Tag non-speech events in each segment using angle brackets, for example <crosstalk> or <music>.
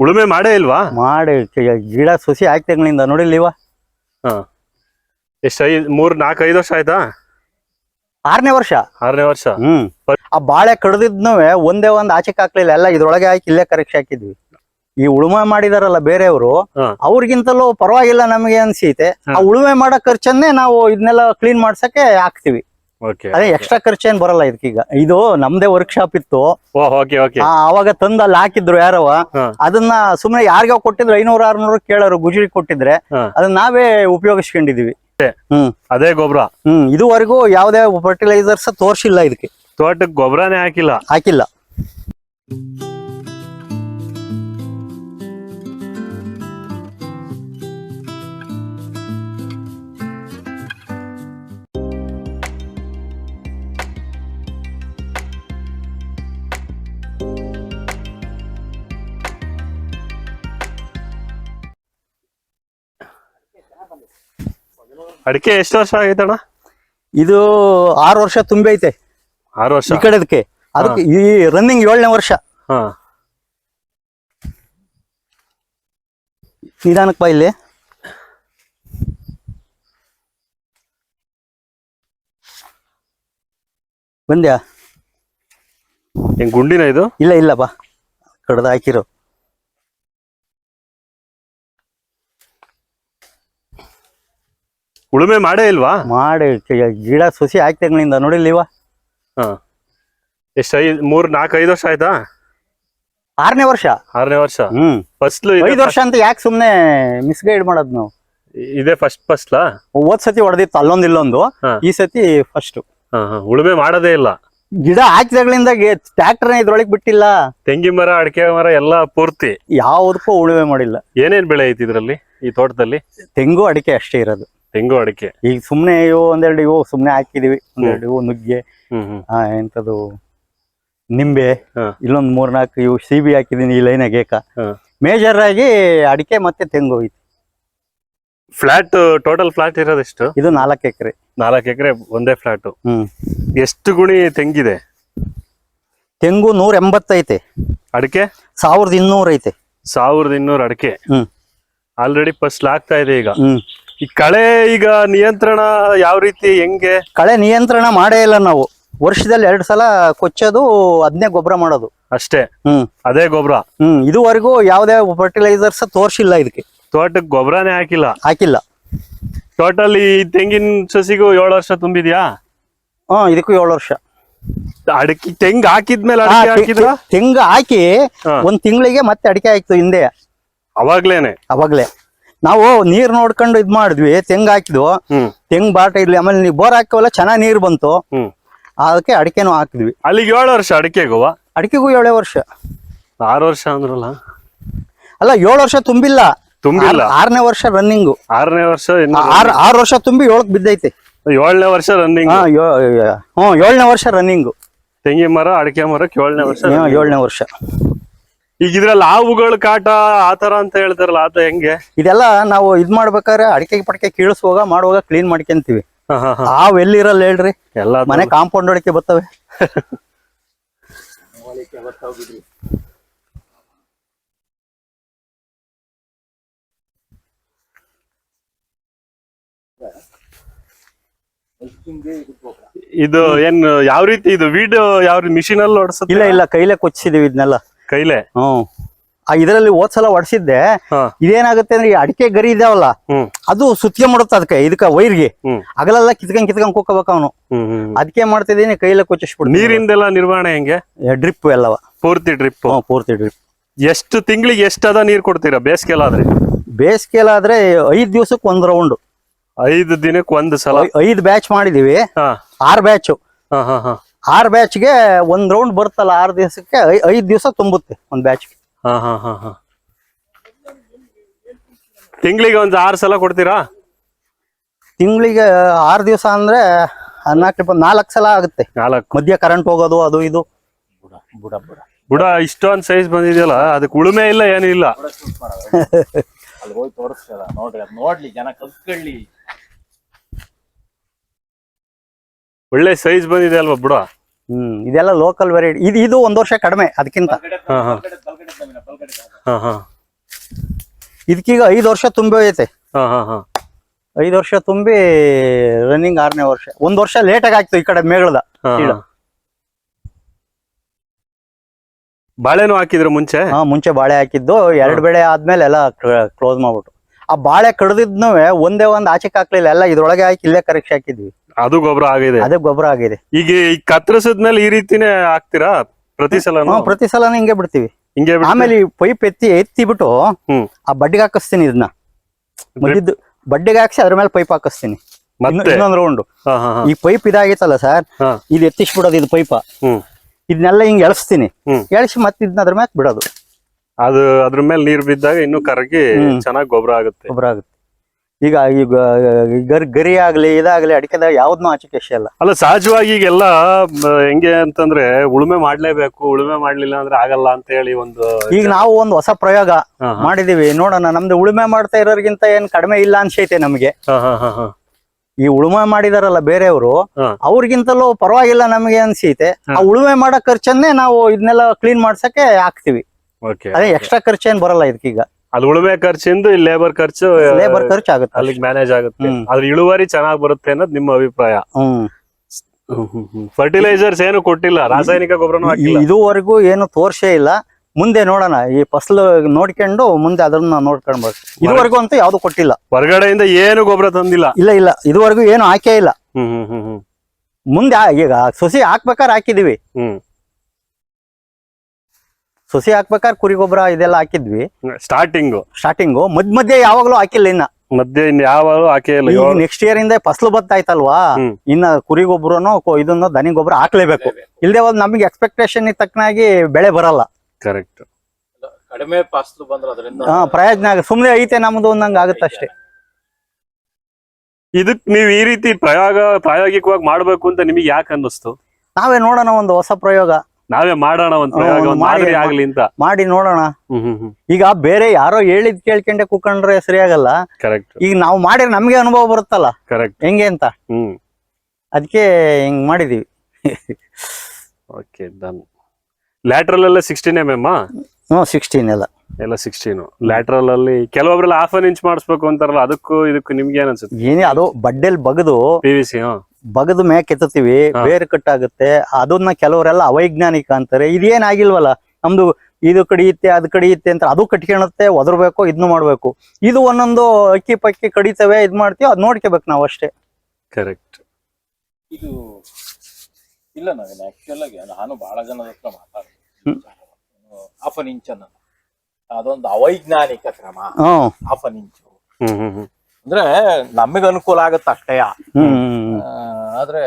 ಉಳುಮೆ ಮಾಡೇ ಇಲ್ವಾ? ಮಾಡಿ ಗಿಡ ಸುಸಿ ಆಯ್ತು ತಿಂಗಳಿಂದ. ನೋಡಿಲ್ವ ಹಾ. ಎಷ್ಟ್ ಐದ್ ಮೂರ್ ನಾಲ್ಕು ಐದು ವರ್ಷ ಆಯ್ತಾ? ಆರನೇ ವರ್ಷ. ಆರನೇ ವರ್ಷ. ಹ್ಮ್. ಆ ಬಾಳೆ ಕಡ್ದಿದ್ನು ಒಂದೇ ಒಂದ್ ಆಚೆಕ್ ಹಾಕ್ಲಿಲ್ಲ ಎಲ್ಲ ಇದ್ರೊಳಗೆ ಹಾಕಿ ಇಲ್ಲೇ ಕರೆಕ್ಷ ಹಾಕಿದ್ವಿ. ಈ ಉಳುಮೆ ಮಾಡಿದಾರಲ್ಲ ಬೇರೆಯವರು ಹಾ. ಅವ್ರಿಗಿಂತಲೂ ಪರವಾಗಿಲ್ಲ ನಮಗೆ ಅನ್ಸೈತೆ. ಆ ಉಳುಮೆ ಮಾಡೋ ಖರ್ಚನ್ನೇ ನಾವು ಇದನ್ನೆಲ್ಲ ಕ್ಲೀನ್ ಮಾಡ್ಸಕ್ಕೆ ಹಾಕ್ತಿವಿ. ಅದೇ ಎಕ್ಸ್ಟ್ರಾ ಖರ್ಚೇನ್ ಬರಲ್ಲ ಇದಕ್ಕೀಗ. ಇದು ನಮ್ದೇ ವರ್ಕ್ಶಾಪ್ ಇತ್ತು. ಓಕೆ ಓಕೆ ಆ, ಅವಾಗ ತಂದ ಅಲ್ಲಿ ಹಾಕಿದ್ರು ಯಾರವ ಅದನ್ನ ಸುಮ್ನೆ ಯಾರಿಗ ಕೊಟ್ಟಿದ್ರು ಐನೂರ ಆರ್ನೂರು ಕೇಳೋರು ಗುಜರಿ ಕೊಟ್ಟಿದ್ರೆ ಅದನ್ನ ನಾವೇ ಉಪಯೋಗಿಸ್ಕೊಂಡಿದೀವಿ. ಹ್ಮ್. ಅದೇ ಗೊಬ್ಬರ ಹ್ಮ್ ಇದುವರೆಗೂ ಯಾವ್ದೇ ಫರ್ಟಿಲೈಸರ್ಸ್ ತೋರ್ಸಿಲ್ಲ ಇದಕ್ಕೆ. ತೋಟಕ್ಕೆ ಗೊಬ್ಬರನೇ ಹಾಕಿಲ್ಲ. ಹಾಕಿಲ್ಲ. ಅಡಿಕೆ ಎಷ್ಟು ವರ್ಷ ಆಗೈತಣ್ಣ ಇದು ಆರು ವರ್ಷ ತುಂಬೈತೆ. ಆರು ವರ್ಷ. ಈ ಕಡೆದಕ್ಕೆ. ಅದಕ್ಕೆ ಈ ರನ್ನಿಂಗ್ ಏಳನೇ ವರ್ಷ. ಹಾ. ನಿಧಾನಕ್ಕೆ ಬಾ ಇಲ್ಲಿ. ಬಂದ್ಯಾ? ಗುಂಡಿನ ಇದು? ಇಲ್ಲ ಇಲ್ಲ ಬಾ. ಕಡ್ದು ಹಾಕಿರೋ. ಉಳುಮೆ ಮಾಡೇ ಇಲ್ವಾ? ಮಾಡಿ ಗಿಡ ಸುಸಿ ಹಾಕ್ತಿಂಗಳಿಂದ ನೋಡಿಲ್ಲ ನೋಡಿಲ್ವ ಹಾ. ಎಷ್ಟ್ ಐದ್ ಮೂರ್ ನಾಲ್ಕು ಐದು ವರ್ಷ ಆಯ್ತಾ? ಆರನೇ ವರ್ಷ. ಆರನೇ ವರ್ಷ. ಹ್ಮ್. ಫಸ್ಟ್ ಐದು ವರ್ಷ ಅಂತ ಯಾಕೆ ಸುಮ್ನೆ ಮಿಸ್ಗೈಡ್ ಮಾಡೋದ್ ನಾವು? ಇದೇ ಫಸ್ಟ್ ಫಸ್ಟ್ಲಾ ಹೋದ್ ಸತಿ ಹೊಡೆದಿತ್ತು ಅಲ್ಲೊಂದು ಇಲ್ಲೊಂದು. ಹಾ. ಈ ಸತಿ ಫಸ್ಟ್ ಹಾ ಹಾ. ಉಳುಮೆ ಮಾಡೋದೇ ಇಲ್ಲ. ಗಿಡ ಹಾಕಿದಾಗ್ಲಿಂದ ಟ್ರಾಕ್ಟರ್ ಇದ್ರೊಳಗೆ ಬಿಟ್ಟಿಲ್ಲ. ತೆಂಗಿನ ಮರ ಅಡಿಕೆ ಮರ ಎಲ್ಲ ಪೂರ್ತಿ. ಯಾವುದಕ್ಕೂ ಉಳುಮೆ ಮಾಡಿಲ್ಲ. ಏನೇನ್ ಬೆಳೆ ಐತಿ ಇದ್ರಲ್ಲಿ ಈ ತೋಟದಲ್ಲಿ? ತೆಂಗು ಅಡಿಕೆ ಅಷ್ಟೇ ಇರೋದು. ತೆಂಗು ಅಡಿಕೆ. ಈಗ ಸುಮ್ನೆ ಇವು ಒಂದೆರಡು ಇವು ಸುಮ್ನೆ ಹಾಕಿದೀವಿ. ಒಂದೆರಡು ಇವು ನುಗ್ಗೆ. ಆ, ಎಂತದು ನಿಂಬೆ. ಇಲ್ಲೊಂದು ಇಲ್ಲೊಂದ್ ಮೂರ್ನಾಲ್ಕು ಇವು ಸಿಬಿ ಹಾಕಿದೀನಿ ಈ ಲೈನಾಗ ಏಕ ಹಾ. ಮೇಜರ್ ಆಗಿ ಅಡಿಕೆ ಮತ್ತೆ ತೆಂಗು ಐತಿ ಫ್ಲಾಟ್ ಟೋಟಲ್ ಫ್ಲಾಟ್ ಇರೋದೆಷ್ಟು ಇದು ನಾಲ್ಕು ಎಕರೆ. ನಾಲ್ಕು ಎಕರೆ ಒಂದೇ ಫ್ಲಾಟ್ ಹ್ಮ್. ಎಷ್ಟು ಗುಣಿ ತೆಂಗಿದೆ? ತೆಂಗು ನೂರ ಎಂಬತ್ತೈತೆ ಅಡಿಕೆ? ಸಾವಿರದ ಇನ್ನೂರ ಐತೆ. ಸಾವಿರದ ಇನ್ನೂರು ಅಡಿಕೆ. ಹ್ಮ್. ಆಲ್ರೆಡಿ ಫಸ್ಟ್ ಆಗ್ತಾ ಇದೆ ಈಗ. ಹ್ಮ್. ಈ ಕಳೆ ಈಗ ನಿಯಂತ್ರಣ ಯಾವ ರೀತಿ ಹೆಂಗೆ? ಕಳೆ ನಿಯಂತ್ರಣ ಮಾಡೇ ಇಲ್ಲ ನಾವು. ವರ್ಷದಲ್ಲಿ ಎರಡು ಸಲ ಕೊಚ್ಚೋದು ಅದನ್ನೇ ಗೊಬ್ಬರ ಮಾಡೋದು. ಅಷ್ಟೇ? ಹ್ಮ್. ಅದೇ ಗೊಬ್ಬರ? ಹ್ಮ್. ಇದುವರೆಗೂ ಯಾವ್ದೇ ಫರ್ಟಿಲೈಸರ್ಸ್ ತೋರ್ಸಿಲ್ಲ ಇದಕ್ಕೆ. ತೋಟಕ್ಕೆ ಗೊಬ್ಬರನೇ ಹಾಕಿಲ್ಲ? ಹಾಕಿಲ್ಲ. ಟೋಟಲ್ ಈ ತೆಂಗಿನ ಸಸಿಗೂ ಏಳು ವರ್ಷ ತುಂಬಿದ್ಯಾ? ಹಾ ಇದಕ್ಕೂ ಏಳು ವರ್ಷ. ಅಡಿಕೆ ತೆಂಗ್ ಹಾಕಿದ್ಮೇಲೆ ಅಡಿಕೆ ಹಾಕಿದ್ರ? ತೆಂಗು ಹಾಕಿ. ಒಂದ್ ತಿಂಗಳಿಗೆ ಮತ್ತೆ ಅಡಿಕೆ ಆಯ್ತು ಹಿಂದೆ. ಅವಾಗ್ಲೇನೆ? ಅವಾಗ್ಲೇ. ನಾವು ನೀರ್ ನೋಡ್ಕೊಂಡು ಇದ್ ಮಾಡಿದ್ವಿ ತೆಂಗ್ ಹಾಕಿದ್ವು. ತೆಂಗ್ ಬಾಟ ಇರ್ಲಿ ಆಮೇಲೆ ನೀವು ಬೋರ್ ಹಾಕೋವಲ್ಲ ಚೆನ್ನಾಗ್ ನೀರ್ ಬಂತು. ಅದಕ್ಕೆ ಅಡಿಕೆನೂ ಹಾಕಿದ್ವಿ. ಅಲ್ಲಿಗೆ ಏಳು ವರ್ಷ ಅಡಿಕೆಗೂ ಅಡಿಕೆಗೂ ಏಳೇ ವರ್ಷ. ಆರು ವರ್ಷ ಅಂದ್ರಲ್ಲ? ಅಲ್ಲ ಏಳು ವರ್ಷ ತುಂಬಿಲ್ಲ. ತುಂಬಿಲ್ಲ. ಆರ್- ಆರನೇ ವರ್ಷ ರನ್ನಿಂಗು ಆರನೇ ವರ್ಷ ಆರ್ ವರ್ಷ ತುಂಬಿ ಏಳಕ್ ಬಿದ್ದೈತೆ. ಏಳನೇ ವರ್ಷ ರನ್ನಿಂಗ್ ಹ್ಮ್ ಏಳನೇ ವರ್ಷ ರನ್ನಿಂಗು ತೆಂಗಿನ ಮರ ಅಡಿಕೆ ಮರಕ್ಕೆ ಏಳನೇ ವರ್ಷ ಏಳನೇ ವರ್ಷ. ಈಗ ಇದ್ರಲ್ಲಿ ಹಾವುಗಳ ಕಾಟ ಆತರ ಅಂತ ಹೇಳ್ತಾರಲ್ಲ ಆತ ಹೆಂಗೆ? ಇದೆಲ್ಲ ನಾವು ಇದ್ ಮಾಡ್ಬೇಕಾದ್ರೆ ಅಡಿಕೆ ಪಡಕೆ ಕೀಳಿಸುವಾಗ ಮಾಡುವಾಗ ಕ್ಲೀನ್ ಮಾಡ್ಕೊಂತೀವಿ ಹಾವು. ಎಲ್ಲಿರಲ್ಲ ಹೇಳ್ರಿ? ಎಲ್ಲ ಮನೆ ಕಾಂಪೌಂಡ್ ಅಡಿಕೆ ಬರ್ತವೆ ಇದು ಏನ್ ಯಾವ ರೀತಿ ಇದು? ವೀಡ್ ಯಾವ ಮಿಷಿನ್ ಅಲ್ಲಿ ಓಡಿಸ ಇಲ್ಲ ಇಲ್ಲ ಕೈಲೇ ಕೊಚ್ಚಿದೀವಿ ಇದನ್ನೆಲ್ಲ ಕೈಲೆ? ಹ್ಮ್ ಆ ಇದರಲ್ಲಿ ಹೋದ್ಸಲ ಹೊಡ್ಸಿದ್ದೆ ಇದೇನಾಗುತ್ತೆ ಅಂದ್ರೆ ಈ ಅಡಿಕೆ ಗರಿ ಇದಾವಲ್ಲ ಅದು ಸುತ್ಕೊಂಡ್ಬಿಡುತ್ತೆ ಅದಕ್ಕೆ ಇದಕ್ಕೆ ವೈರ್ಗೆ. ಅಗಲೆಲ್ಲ ಕಿತ್ಕೊಂಡ್ ಕಿತ್ಕೊಂಡ್ ಕೂಕೋಬೇಕು ಅವನು. ಅದಕ್ಕೆ ಮಾಡ್ತಿದ್ದೀನಿ ಕೈಲೇ ಕೊಚ್ಚಿಸ್ಬಿಡ್ತೀನಿ. ನೀರಿಂದೆಲ್ಲ ನಿರ್ವಹಣೆ ಹೆಂಗೆ? ಡ್ರಿಪ್ ಎಲ್ಲವ. ಪೂರ್ತಿ ಡ್ರಿಪ್? ಪೂರ್ತಿ ಡ್ರಿಪ್. ಎಷ್ಟು ತಿಂಗಳಿಗೆ ಎಷ್ಟದ ಅದ ನೀರ್ ಕೊಡ್ತೀರಾ ಬೇಸಿಗೆಲಾದ್ರೆ ಬೇಸಿಗೆಲಾದ್ರೆ ಐದ್ ದಿವಸಕ್ಕೆ ಒಂದ್ ರೌಂಡ್. ಐದು ದಿನಕ್ಕೆ ಒಂದ್ ಸಲ? ಐದ್ ಬ್ಯಾಚ್ ಮಾಡಿದೀವಿ. ಆರ್ ಬ್ಯಾಚ್. ಹಾ ಹಾ ಹಾ. ಆರ್ ಬ್ಯಾಚ್ಗೆ ಒಂದ್ ರೌಂಡ್ ಬರುತ್ತಲ್ಲ ಆರ್ ದಿವಸಕ್ಕೆ ಐದ್ ದಿವಸ ತುಂಬುತ್ತೆ ಒಂದ್ ಬ್ಯಾಚ್ ಹಾ ಹಾ ಹಾ ಹಾ. ತಿಂಗಳಿಗೆ ಒಂದು ಆರು ಸಲ ಕೊಡ್ತೀರಾ? ತಿಂಗಳಿಗೆ ಆರು ದಿವಸ ಅಂದ್ರೆ ನಾಲ್ಕು ನಾಲ್ಕು ಸಲ ಆಗುತ್ತೆ. ನಾಲ್ಕು. ಮಧ್ಯ ಕರೆಂಟ್ ಹೋಗೋದು ಅದು ಇದು. ಬುಡ ಇಷ್ಟೊಂದು ಸೈಜ್ ಬಂದಿದೆಯಲ್ಲ ಅದಕ್ಕೆ ಉಳುಮೆ ಇಲ್ಲ ಏನು ಇಲ್ಲ. ಅಲ್ಲಿ ಹೋಗಿ ತೋರಿಸ್ತಾರ ನೋಡ್ರಿ ಅದ್ ನೋಡ್ಲಿ ಜನ ಕಲ್ತ್ಕೊಳ್ಳಿ. ಒಳ್ಳೆ ಸೈಜ್ ಬಂದಿದೆ ಅಲ್ವಾ ಬುಡ? ಹ್ಮ್ ಇದೆಲ್ಲ ಲೋಕಲ್ ವೆರೈಟಿ ಇದು ಇದು ಒಂದ್ ವರ್ಷ ಕಡಿಮೆ ಅದಕ್ಕಿಂತ. ಇದಕ್ಕೀಗ ಐದು ವರ್ಷ ತುಂಬಿ ಹೋಯ್ತೆ ಐದು ವರ್ಷ ತುಂಬಿ ರನ್ನಿಂಗ್ ಆರನೇ ವರ್ಷ. ಒಂದ್ ವರ್ಷ ಲೇಟಾಗಿ ಆಗ್ತು ಈ ಕಡೆ ಮೇಗಳದ ಬಾಳೆನೂ ಹಾಕಿದ್ರು ಮುಂಚೆ? ಹಾ ಮುಂಚೆ ಬಾಳೆ ಹಾಕಿದ್ದು. ಎರಡು ಬೆಳೆ ಆದ್ಮೇಲೆ ಎಲ್ಲ ಕ್ಲೋಸ್ ಮಾಡ್ಬಿಟ್ಟು ಆ ಬಾಳೆ ಕಡ್ದಿದ್ನೂ ಒಂದೇ ಒಂದ್ ಆಚೆಕ್ ಹಾಕ್ಲಿಲ್ಲ ಎಲ್ಲ ಇದ್ರೊಳಗೆ ಹಾಕಿ ಇಲ್ಲೇ ಕರೆಕ್ಷ ಹಾಕಿದ್ವಿ. ಅದು ಗೊಬ್ಬರ ಆಗಿದೆ. ಅದೇ ಗೊಬ್ಬರ ಆಗಿದೆ. ಈಗ ಈ ಕತ್ತರಿಸಿದ್ಮೇಲೆ ಈ ರೀತಿನೇ ಹಾಕ್ತೀರಾ? ಪ್ರತಿ ಸಲ ಪ್ರತಿ ಸಲ ಹಿಂಗೆ ಬಿಡ್ತೀವಿ. ಹಿಂಗೆ ಆಮೇಲೆ ಈ ಪೈಪ್ ಎತ್ತಿ ಎತ್ತಿ ಬಿಟ್ಟು ಹ್ಮ್. ಆ ಬಡ್ಡಿಗೆ ಹಾಕಿಸ್ತೀನಿ ಇದನ್ನ. ಮುಗಿದ್ದು ಬಡ್ಡಿಗೆ ಹಾಕ್ಸಿ ಅದ್ರ ಮೇಲೆ ಪೈಪ್ ಹಾಕಿಸ್ತೀನಿ. ಮತ್ತೆ? ಇನ್ನೊಂದ್ ರೌಂಡ್ ಹಾ ಹಾ ಹಾ. ಈ ಪೈಪ್ ಇದಾಗಿತ್ತಲ್ಲ ಸರ್? ಹಾ. ಇದು ಎತ್ತಿಸ್ಬಿಡೋದು ಇದು ಪೈಪ್. ಹ್ಮ್. ಇದನ್ನೆಲ್ಲ ಹಿಂಗೆ ಎಳ್ಸ್ತೀನಿ. ಹ್ಮ್. ಎಳ್ಸಿ ಮತ್ತೆ ಇದನ್ನ ಅದ್ರ ಮೇಲೆ ಬಿಡೋದು. ಅದು ಅದ್ರ ಮೇಲೆ ನೀರ್ ಬಿದ್ದಾಗ ಇನ್ನೂ ಕರಗಿ ಚೆನ್ನಾಗಿ ಗೊಬ್ಬರ ಆಗುತ್ತೆ. ಗೊಬ್ಬರ ಆಗುತ್ತೆ. ಈಗ ಈಗ ಗರಿ ಗರಿ ಆಗ್ಲಿ ಇದಾಗ್ಲಿ ಅಡಿಕೆದಾಗ ಯಾವ್ದನ್ನೂ ಆಚೆ ಅಲ್ಲ ಅಲ್ಲ ಸಹಜವಾಗಿ ಈಗೆಲ್ಲ ಹೆಂಗೆ ಅಂತಂದ್ರೆ ಉಳುಮೆ ಮಾಡ್ಲೇಬೇಕು ಉಳುಮೆ ಮಾಡ್ಲಿಲ್ಲ ಅಂದ್ರೆ ಆಗಲ್ಲ ಅಂತ ಹೇಳಿ ಒಂದು ಈಗ ನಾವು ಒಂದು ಹೊಸ ಪ್ರಯೋಗ. ಮಾಡಿದೀವಿ ನೋಡೋಣ ನಮ್ದು ಉಳುಮೆ ಮಾಡ್ತಾ ಇರೋರ್ಗಿಂತ ಏನ್ ಕಡಿಮೆ ಇಲ್ಲ ಅನ್ಸೈತೆ ನಮ್ಗೆ. ಈ ಉಳುಮೆ ಮಾಡಿದಾರಲ್ಲ ಬೇರೆಯವರು. ಅವ್ರಿಗಿಂತಲೂ ಪರವಾಗಿಲ್ಲ ನಮಗೆ ಅನ್ಸೈತೆ ಆ ಉಳುಮೆ ಮಾಡೋ ಖರ್ಚನ್ನೇ ನಾವು ಇದನ್ನೆಲ್ಲ ಕ್ಲೀನ್ ಮಾಡ್ಸಕ್ಕೆ ಹಾಕ್ತಿವಿ. ಅದೇ ಎಕ್ಸ್ಟ್ರಾ ಖರ್ಚೇನ್ ಬರಲ್ಲ ಇದಕ್ಕೀಗ ಅದು ಉಳುಮೆ ಖರ್ಚಿಂದ ಇಲ್ಲಿ ಲೇಬರ್ ಖರ್ಚು ಲೇಬರ್ ಖರ್ಚು ಆಗುತ್ತೆ ಅಲ್ಲಿಗೆ ಮ್ಯಾನೇಜ್ ಆಗುತ್ತೆ. ಅದ್ರ ಇಳುವರಿ ಚೆನ್ನಾಗಿ ಬರುತ್ತೆ ಅನ್ನೋದು ನಿಮ್ಮ ಅಭಿಪ್ರಾಯ. ಹ್ಮ್. ಫರ್ಟಿಲೈಸರ್ಸ್ ಏನು ಕೊಟ್ಟಿಲ್ಲ ರಾಸಾಯನಿಕ ಗೊಬ್ಬರನು ಇದುವರೆಗೂ ಏನು ತೋರ್ಸೇ ಇಲ್ಲ. ಮುಂದೆ ನೋಡೋಣ ಈ ಫಸಲು ನೋಡ್ಕೊಂಡು ಮುಂದೆ ಅದನ್ನ ನೋಡ್ಕೊಳ್ಬೇಕು ಇದುವರೆಗೂ ಅಂತ ಯಾವ್ದು ಕೊಟ್ಟಿಲ್ಲ. ಹೊರಗಡೆಯಿಂದ ಏನು ಗೊಬ್ಬರ ತಂದಿಲ್ಲ. ಇಲ್ಲ ಇಲ್ಲ. ಇದುವರೆಗೂ ಏನು ಹಾಕೇ ಇಲ್ಲ. ಹ್ಮ್ ಹ್ಮ್ ಹ್ಮ್ ಹ್ಮ್. ಮುಂದೆ ಈಗ ಸೊಸಿ ಹಾಕ್ಬೇಕಾದ್ರೆ ಹಾಕಿದೀವಿ. ಹ್ಮ್. ಸೊಸಿ ಹಾಕ್ಬೇಕಾದ್ರೆ ಕುರಿ ಗೊಬ್ಬರ ಇದೆಲ್ಲ ಹಾಕಿದ್ವಿ. ಸ್ಟಾರ್ಟಿಂಗ್ ಸ್ಟಾರ್ಟಿಂಗು ಮಧ್ಯ ಮಧ್ಯೆ ಯಾವಾಗ್ಲೂ ಹಾಕಿಲ್ಲ ಇನ್ನ. ಮಧ್ಯೆ ಇನ್ ಯಾವ ಹಾಕೇ ಇಲ್ಲ. ನೆಕ್ಸ್ಟ್ ಇಯರ್ ಇಂದ ಫಸಲು ಬತ್ತಾಯ್ತಲ್ವಾ? ಇನ್ನ ಕುರಿ ಗೊಬ್ಬರನು ಇದನ್ನ ದನಿ ಗೊಬ್ಬರ ಹಾಕ್ಲೇಬೇಕು. ಇಲ್ದೇ ಹೋದ್ ನಮಗೆ ಎಕ್ಸ್ಪೆಕ್ಟೇಷನ್ ತಕ್ಕನಾಗಿ ಬೆಳೆ ಬರಲ್ಲ. ಕರೆಕ್ಟ್ ಕಡಿಮೆ ಫಸಲು ಬಂದ್ರೆ ಪ್ರಯೋಜನ ಆಗ ಸುಮ್ನೆ ಐತೆ ನಮ್ದು ಒಂದಂಗ ಆಗುತ್ತೆ ಅಷ್ಟೇ. ಇದಕ್ ನೀವ್ ಈ ರೀತಿ ಪ್ರಯೋಗ ಪ್ರಾಯೋಗಿಕವಾಗಿ ಮಾಡ್ಬೇಕು ಅಂತ ನಿಮಗೆ ಯಾಕೆ ಅನ್ನಿಸ್ತು? ನಾವೇ ನೋಡೋಣ ಒಂದು ಹೊಸ ಪ್ರಯೋಗ. ನಾವೇ ಮಾಡೋಣ ಒಂದ್ ಪ್ರಯೋಗ ಒಂದ್ ಮಾದರಿ ಆಗ್ಲಿ ಅಂತ. ಮಾಡಿ ನೋಡೋಣ. ಈಗ ಬೇರೆ ಯಾರೋ ಹೇಳಿದ್ ಕೇಳ್ಕೊಂಡೆ ಕೂಕೊಂಡ್ರೆ ಸರಿಯಾಗಲ್ಲ. ಕರೆಕ್ಟ್ ಈಗ ನಾವು ಮಾಡಿದ್ರೆ ನಮ್ಗೆ ಅನುಭವ ಬರುತ್ತಲ್ಲ? ಕರೆಕ್ಟ್ ಹೆಂಗೆ ಅಂತ? ಹ್ಮ್. ಅದಕ್ಕೆ ಹಿಂಗ್ ಮಾಡಿದೀವಿ. ಓಕೆ ಡನ್ ಲ್ಯಾಟ್ರಲ್ ಎಲ್ಲ ಸಿಕ್ಸ್ಟೀನ್ ಎಂ ಎಂ ಹ್ಞೂ ಸಿಕ್ಸ್ಟೀನ್ ಎಲ್ಲ. ಎಲ್ಲ ಸಿಕ್ಸ್ಟೀನು ಲ್ಯಾಟ್ರಲ್ ಅಲ್ಲಿ ಕೆಲವೊಬ್ರೆಲ್ಲ ಹಾಫ್ ಅನ್ ಇಂಚ್ ಮಾಡಿಸ್ಬೇಕು ಅಂತಾರಲ್ಲ ಅದಕ್ಕೂ ಇದಕ್ಕೂ ನಿಮ್ಗೆ ಏನ್ ಅನ್ಸುತ್ತೆ? ಏನೇ ಅದು ಬಡ್ಡೆಲ್ ಬಗದು ಪಿ ವಿ ಸಿ ಬಗದು ಮೇಕ್ ಎತ್ತುತ್ತೀವಿ ಬೇರ್ ಕಟ್ಟಾಗುತ್ತೆ ಅದನ್ನ ಕೆಲವರೆಲ್ಲ ಅವೈಜ್ಞಾನಿಕ ಅಂತಾರೆ. ಇದೇನಾಗಿಲ್ವಲ್ಲ ನಮ್ದು ಇದು ಕಡಿಯುತ್ತೆ ಅದು ಕಡಿಯುತ್ತೆ ಅಂತ ಅದು ಕಟ್ಕೊಳುತ್ತೆ ಒದರ್ಬೇಕು ಇದನ್ನು ಮಾಡ್ಬೇಕು. ಇದು ಒಂದೊಂದು ಅಕ್ಕಿ ಪಕ್ಕಿ ಕಡಿತವೆ ಇದ್ ಮಾಡ್ತೀವಿ ಅದ್ ನೋಡ್ಕೋಬೇಕು ನಾವು ಅಷ್ಟೇ. ಕರೆಕ್ಟ್ ಇದು ಇಲ್ಲ ನವೀನ್ ಆಕ್ಚುಲ್ ಆಗಿ ನಾನು ಬಹಳ ಜನದ ಹತ್ರ. ಮಾತಾಡ್ತೀನಿ. ಹಾಫ್ ಅನ್ ಇಂಚ್ ಅದೊಂದು ಅವೈಜ್ಞಾನಿಕ ಕ್ರಮ. ಹ್ಮ್. ಹಾಫ್ ಅನ್ ಇಂಚು ಹ್ಮ್ ಹ್ಮ್ ಹ್ಮ್. ಅಂದ್ರೆ ನಮಗ್ ಅನುಕೂಲ ಆಗುತ್ತೆ ಅಷ್ಟೇ. ಹ್ಮ್ ಆದ್ರೆ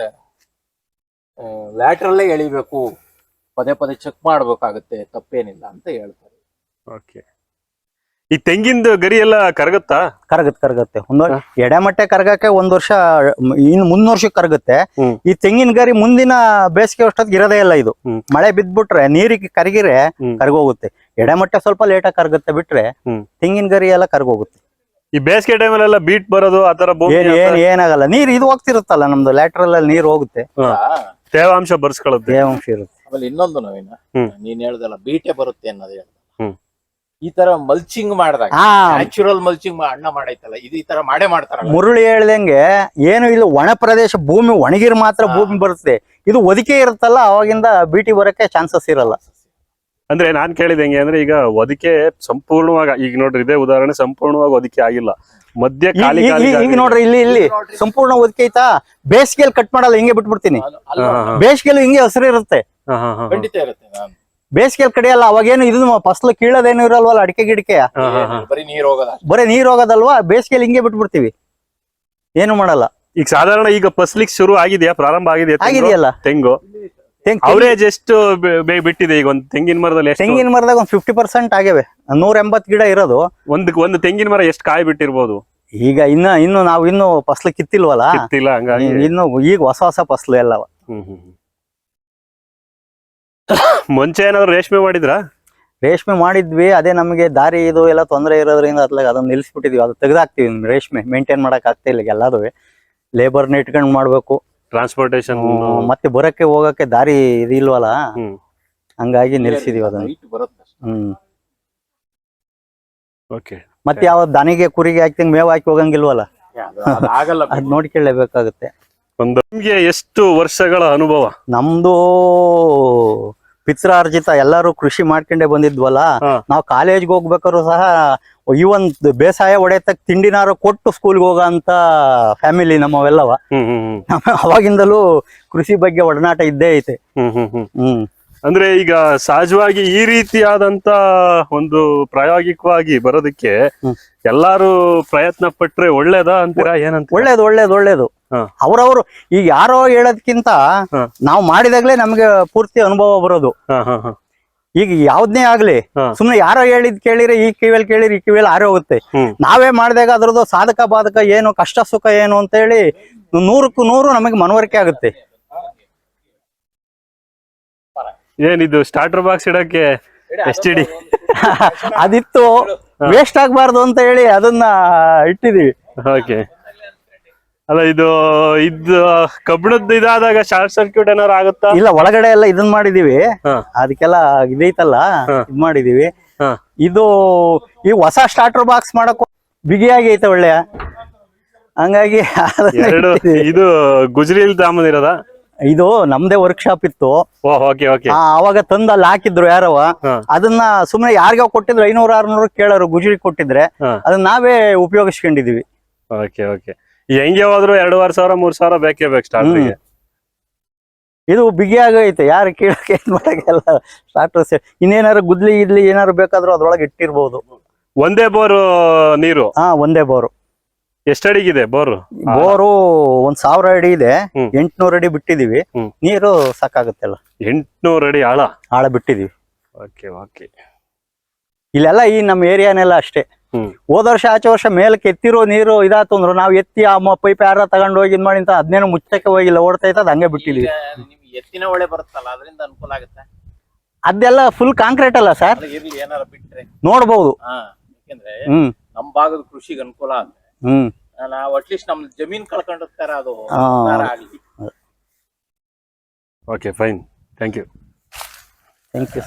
ಲ್ಯಾಟ್ರಲ್ಲೇ ಎಳಿಬೇಕು. ಪದೇ ಪದೇ ಚೆಕ್ ಮಾಡ್ಬೇಕಾಗತ್ತೆ. ತಪ್ಪೇನಿಲ್ಲ ಅಂತ ಹೇಳ್ತಾರೆ. ಓಕೆ. ಈ ತೆಂಗಿನ ಗರಿ ಎಲ್ಲ ಕರಗುತ್ತಾ? ಕರಗತ್ ಕರಗತ್ತೆ. ಒಂದ್. ಎಡೆಮಟ್ಟೆ ಕರಗಕ್ಕೆ ಒಂದ್ ವರ್ಷ ಇನ್ ಇನ್ನು ಮುಂದ್ ವರ್ಷಕ್ಕೆ ಕರಗುತ್ತೆ. ಈ ತೆಂಗಿನ ಗರಿ ಮುಂದಿನ ಬೇಸಿಗೆ ಅಷ್ಟೊತ್ತಿಗೆ ಇರೋದೇ ಇಲ್ಲ ಇದು. ಮಳೆ ಬಿದ್ಬಿಟ್ರೆ ನೀರಿಗೆ ಕರಗಿರೆ. ಕರಗೋಗುತ್ತೆ. ಎಡೆಮಟ್ಟೆ ಸ್ವಲ್ಪ ಲೇಟಾಗಿ ಕರಗುತ್ತೆ ಬಿಟ್ರೆ ತೆಂಗಿನ ಗರಿ ಎಲ್ಲ ಕರಗೋಗುತ್ತೆ. ಈ ಬೇಸಿಗೆ ಟೈಮಲ್ಲೆಲ್ಲ ಬೀಟ್ ಬರೋದು ಆತರ ಭೂಮಿ ಏನ್ ಏನ್ ಏನಾಗಲ್ಲ. ನೀರ್ ಇದು ಹೋಗ್ತಿರುತ್ತಲ್ಲ ನಮ್ದು ಲ್ಯಾಟ್ರಲ್ ಅಲ್ಲಿ ನೀರ್ ಹೋಗುತ್ತೆ. ತೇವಾಂಶ ಬರ್ಸ್ಕೊಳ್ಳುತ್ತೆ ತೇವಾಂಶ ಇರುತ್ತೆ. ಆಮೇಲೆ ಇನ್ನೊಂದು ನವೀನ ಹ್ಮ್. ನೀನ್ ಹೇಳ್ದಲ್ಲ ಬೀಟೆ ಬರುತ್ತೆ ಅನ್ನೋದು ಹೇಳ್ದ. ಹ್ಮ್. ಈ ತರ ಮಲ್ಚಿಂಗ್ ಮಾಡಿದಾಗ ಹಾ. ನ್ಯಾಚುರಲ್ ಮಲ್ಚಿಂಗ್ ಅಣ್ಣ ಮಾಡೈತಲ್ಲ ಇದು ಈ ತರ ಮಾಡೇ ಮಾಡ್ತಾರಲ್ಲ. ಮುರುಳಿ ಹೇಳ್ದಂಗೆ ಏನು ಇಲ್ಲ ಒಣ ಪ್ರದೇಶ ಭೂಮಿ ಒಣಗಿರ್ ಮಾತ್ರ ಭೂಮಿ ಬರುತ್ತೆ. ಇದು ಒದಿಕೆ ಇರುತ್ತಲ್ಲ ಅವಾಗಿಂದ ಬೀಟಿ ಬರಕ್ಕೆ ಚಾನ್ಸಸ್ ಇರಲ್ಲ. ಅಂದ್ರೆ ನಾನ್ ಕೇಳಿದ ಹೆಂಗೆ ಅಂದ್ರೆ ಈಗ ಒದಿಕೆ ಸಂಪೂರ್ಣವಾಗಿ ಈಗ ನೋಡ್ರಿ ಇದೇ ಉದಾಹರಣೆ ಸಂಪೂರ್ಣವಾಗಿ ಒದಿಕೆ ಆಗಿಲ್ಲ. ಮಧ್ಯ ಖಾಲಿ ಖಾಲಿ ಈಗ ನೋಡ್ರಿ ಇಲ್ಲಿ ಇಲ್ಲಿ ಸಂಪೂರ್ಣ ಒದಕೆ ಐತಾ? ಬೇಸಿಗೆಯಲ್ಲಿ ಕಟ್ ಮಾಡಲ್ಲ ಹಿಂಗೆ ಬಿಟ್ಬಿಡ್ತೀನಿ. ಬೇಸಿಗೆಯಲ್ಲಿ ಹಿಂಗೆ ಹಸಿರು ಇರುತ್ತೆ. ಖಂಡಿತ ಇರುತ್ತೆ ನಾನು. ಕಡಿಯಲ್ಲ ಅವಾಗೇನು ಇದು ಫಸಲು ಕೀಳೋದೇನು ಇರಲ್ವಲ್ಲ ಅಡಿಕೆ ಗಿಡಕೆ. ಬರೀ ನೀರ್ ಹೋಗೋದ? ಬರೀ ನೀರ್ ಹೋಗೋದಲ್ವಾ? ಬೇಸಿಗೆಯಲ್ಲಿ ಹಿಂಗೆ ಬಿಟ್ಬಿಡ್ತೀವಿ. ಏನು ಮಾಡಲ್ಲ. ಈಗ ಸಾಧಾರಣ ಈಗ ಫಸ್ಲಿಕ್ ಶುರು ಆಗಿದೆಯಾ? ಪ್ರಾರಂಭ ಆಗಿದೆಯಾ? ಆಗಿದೆಯಲ್ಲ. ತೆಂಗ್- ಅವರೇಜ್ ಎಷ್ಟು ಬಿಟ್ಟಿದೆ ಈಗ ಒಂದು ತೆಂಗಿನ ಮರದಲ್ಲಿ ತೆಂಗಿನ ಮರದಾಗ ಒಂದ್ ಫಿಫ್ಟಿ ಪರ್ಸೆಂಟ್ ಆಗಿವೆ ನೂರ ಎಂಬತ್ ಗಿಡ ಇರೋದು. ಒಂದ್ ಒಂದು ತೆಂಗಿನ ಮರ ಎಷ್ಟು ಕಾಯಿ ಬಿಟ್ಟಿರ್ಬೋದು? ಈಗ ಇನ್ನ ಇನ್ನು ನಾವು ಇನ್ನು ಫಸ್ಲು ಕಿತ್ತಿಲ್ವಲ್ಲ? ಇನ್ನು ಈಗ ಹೊಸ ಹೊಸ ಫಸ್ಲು ಎಲ್ಲ ಹ್ಮ್, ಹ್ಮ್, ಹ್ಮ್. <coughs> ಮುಂಚೆ ಏನಾದ್ರು ರೇಷ್ಮೆ ಮಾಡಿದ್ರಾ? ರೇಷ್ಮೆ ಮಾಡಿದ್ವಿ ಅದೇ ನಮಗೆ ದಾರಿ ಇದು ಎಲ್ಲ ತೊಂದರೆ ಇರೋದ್ರಿಂದ ಅದ್ಲಾಗ ಅದನ್ನ ನಿಲ್ಸ್ಬಿಟ್ಟಿದ್ವಿ. ಅದು ತೆಗ್ದಾಕ್ತಿವಿ ರೇಷ್ಮೆ. ಮೇಂಟೈನ್ ಮಾಡಕ್ ಆಗ್ತಾ ಇಲ್ಲ ಎಲ್ಲಾದು ಲೇಬರ್ನ ಇಟ್ಕೊಂಡ್ ಮಾಡ್ಬೇಕು. ಟ್ರಾನ್ಸ್ಪೋರ್ಟೇಶನ್ ಹ್ಮ್, ಮತ್ತೆ ಬರಕ್ಕೆ ಹೋಗಕ್ಕೆ ದಾರಿ ಇದಿಲ್ವಲ್ಲ? ಹಂಗಾಗಿ ನಿಲ್ಸಿದೀವಿ ಅದನ್ನ. ಹ್ಮ್. ಓಕೆ ಮತ್ತೆ ಯಾವ ದನಿಗೆ ಕುರಿಗೆ ಹಾಕಿ ಮೇವ್ ಹಾಕಿ ಹೋಗಂಗಿಲ್ವಲ್ಲ? ಆಗಲ್ಲ ಅದ್ ನೋಡ್ಕೊಳ್ಳೇಬೇಕಾಗುತ್ತೆ ಒಂದು ನಿಮ್ಗೆ ಎಷ್ಟು ವರ್ಷಗಳ ಅನುಭವ? ನಮ್ದು ಪಿತ್ರಾರ್ಜಿತ ಎಲ್ಲಾರು ಕೃಷಿ ಮಾಡ್ಕೊಂಡೆ ಬಂದಿದ್ವಲ್ಲ. ನಾವು ಕಾಲೇಜ್ಗೆ ಹೋಗ್ಬೇಕಾದ್ರು ಸಹ ಇವನ್ ಬೇಸಾಯ ಒಡೆಯತಕ್ಕ ತಿಂಡಿನಾರು ಕೊಟ್ಟು ಸ್ಕೂಲ್ಗೆ ಹೋಗೋ ಅಂತ ಫ್ಯಾಮಿಲಿ ನಮ್ಮವೆಲ್ಲವ. <laughs> ಅವಾಗಿಂದಲೂ ಕೃಷಿ ಬಗ್ಗೆ ಒಡನಾಟ ಇದ್ದೇ ಐತೆ. ಹ್ಮ್ ಅಂದ್ರೆ ಈಗ ಸಹಜವಾಗಿ ಈ ರೀತಿಯಾದಂತ ಒಂದು ಪ್ರಾಯೋಗಿಕವಾಗಿ ಬರೋದಕ್ಕೆ. ಎಲ್ಲಾರು ಪ್ರಯತ್ನ ಪಟ್ರೆ ಒಳ್ಳೇದ ಅಂತೀರಾ ಏನಂತ ಒಳ್ಳೇದು ಒಳ್ಳೇದು ಒಳ್ಳೇದು. ಅವರವರು ಈಗ ಯಾರೋ ಹೇಳೋದ್ಕಿಂತ. ನಾವು ಮಾಡಿದಾಗ್ಲೇ ನಮ್ಗೆ ಪೂರ್ತಿ ಅನುಭವ ಬರೋದು. ಈಗ ಯಾವ್ದನ್ನೇ ಆಗ್ಲಿ. ಸುಮ್ನೆ ಯಾರೋ ಹೇಳಿದ್ ಕೇಳಿರಿ ಈ ಕಿವಿಯಲ್ಲಿ ಕೇಳಿರಿ ಈ ಕಿವಿಯಲ್ಲಿ ಆರೇ ಹೋಗುತ್ತೆ. ನಾವೇ ಮಾಡಿದಾಗ ಅದ್ರದ್ದು ಸಾಧಕ ಬಾಧಕ ಏನು ಕಷ್ಟ ಸುಖ ಏನು ಅಂತ ಹೇಳಿ ನೂರಕ್ಕೂ ನೂರು ನಮಗೆ ಮನವರಿಕೆ ಆಗುತ್ತೆ. ಏನಿದು ಸ್ಟಾರ್ಟರ್ ಬಾಕ್ಸ್ ಇಡಕ್ಕೆ ಎಷ್ಟಿಡಿ <laughs> ಅದಿತ್ತು ವೇಸ್ಟ್ ಆಗ್ಬಾರ್ದು ಅಂತ ಹೇಳಿ ಅದನ್ನ ಇಟ್ಟಿದೀವಿ. ಓಕೆ ಅಲ್ಲ ಇದು ಇದು ಕಬ್ಬಿಣದ ಇದಾದಾಗ ಶಾರ್ಟ್ ಸರ್ಕ್ಯೂಟ್ ಏನಾರು ಆಗುತ್ತಾ? ಇಲ್ಲ ಒಳಗಡೆ ಎಲ್ಲ ಇದನ್ ಮಾಡಿದೀವಿ. ಅದಕ್ಕೆಲ್ಲ ಇದೈತಲ್ಲ. ಇದ್ ಮಾಡಿದೀವಿ. ಇದು ಈ ಹೊಸ ಸ್ಟಾರ್ಟರ್ ಬಾಕ್ಸ್ ಮಾಡಕ್ ಬಿಗಿಯಾಗಿ ಐತೆ ಒಳ್ಳೆ ಹಂಗಾಗಿ ಎರಡು. ಇದು ಗುಜರಿಲ್ ತಾಮದಿರದ ಇದು ನಮ್ದೇ ವರ್ಕ್ಶಾಪ್ ಇತ್ತು. Okay okay. ಆ, ಅವಾಗ ತಂದ ಅಲ್ಲಿ ಹಾಕಿದ್ರು ಯಾರವ? ಅದನ್ನ ಸುಮ್ನೆ ಯಾರಿಗೋ ಕೊಟ್ಟಿದ್ರು ಐನೂರ ಆರ್ನೂರು ಕೇಳೋರು ಗುಜರಿ ಕೊಟ್ಟಿದ್ರೆ ಅದನ್ನ ನಾವೇ ಉಪಯೋಗಿಸ್ಕೊಂಡಿದೀವಿ. Okay okay. ಹೆಂಗೆ ಹೋದ್ರು ಎರಡುವರೆ ಸಾವಿರ ಮೂರ್ ಸಾವಿರ ಬೇಕೇ ಬೇಕು ಸ್ಟಾರ್ಟಿಂಗ್ ಇದು ಬಿಗಿ ಆಗೈತೆ ಯಾರು ಕೇಳಕ್ಕೆ ಏನ್ ಮಾಡಕ್ಕೆಲ್ಲ ಸ್ಟಾರ್ಟರ್ಸ್ ಇನ್ನೇನಾರು ಗುದ್ಲಿ ಇದ್ಲಿ ಏನಾರು ಬೇಕಾದ್ರೂ ಅದ್ರೊಳಗೆ ಇಟ್ಟಿರ್ಬೋದು. ಒಂದೇ ಬೋರು ನೀರು? ಹಾ ಒಂದೇ ಬೋರು. ಎಷ್ಟಡಿಗಿದೆ ಬೋರು? ಬೋರು ಒಂದ್ ಸಾವಿರ ಅಡಿ ಇದೆ. ಎಂಟ್ನೂರ್ ಅಡಿ ಬಿಟ್ಟಿದೀವಿ. ನೀರು ಸಾಕಾಗುತ್ತಲ್ಲ. ಎಂಟ್ನೂರ್ ಅಡಿ ಆಳ? ಆಳ ಬಿಟ್ಟಿದೀವಿ. ಓಕೆ ಓಕೆ ಇಲ್ಲೆಲ್ಲ ಈ ನಮ್ಮ ಏರಿಯಾನೆಲ್ಲ ಅಷ್ಟೇ. ಹೋದ ವರ್ಷ ಆಚೆ ವರ್ಷ ಮೇಲಕ್ಕೆ ಎತ್ತಿರೋ ನೀರು ಇದಾತು ಅಂದ್ರು ನಾವು ಎತ್ತಿ ಆ ಪೈಪ್ ಯಾರ ತಗೊಂಡ್ ಹೋಗಿ ಇದ್ ಮಾಡಿ ಅಂತ ಅದ್ನೇನು ಮುಚ್ಚಕ್ಕೆ ಹೋಗಿಲ್ಲ ಓಡ್ತಾ ಇತ್ತು ಅದ್ ಹಂಗೆ ಬಿಟ್ಟಿಲ್ಲ ನಿಮ್ಗೆ ಎತ್ತಿನ ಒಳ್ಳೆ ಬರುತ್ತಲ್ಲ ಅದರಿಂದ ಅನುಕೂಲ ಆಗುತ್ತೆ? ಅದೆಲ್ಲ ಫುಲ್ ಕಾಂಕ್ರೀಟ್ ಅಲ್ಲ ಸರ್ ಇರ್ಲಿ ಏನಾರ ಬಿಟ್ರೆ. ನೋಡಬಹುದು ಹಾ ಯಾಕೆಂದ್ರೆ ಹ್ಮ್. ನಮ್ ಭಾಗದ ಕೃಷಿಗೆ ಅನುಕೂಲ ಆಗುತ್ತೆ. ಹ್ಮ್. ನಾವು ಅಟ್ಲೀಸ್ಟ್ ನಮ್ ಜಮೀನ್ ಕಳ್ಕೊಂಡಿರ್ತಾರ ಅದು ಆಗ್ಲಿ. Okay fine thank you thank you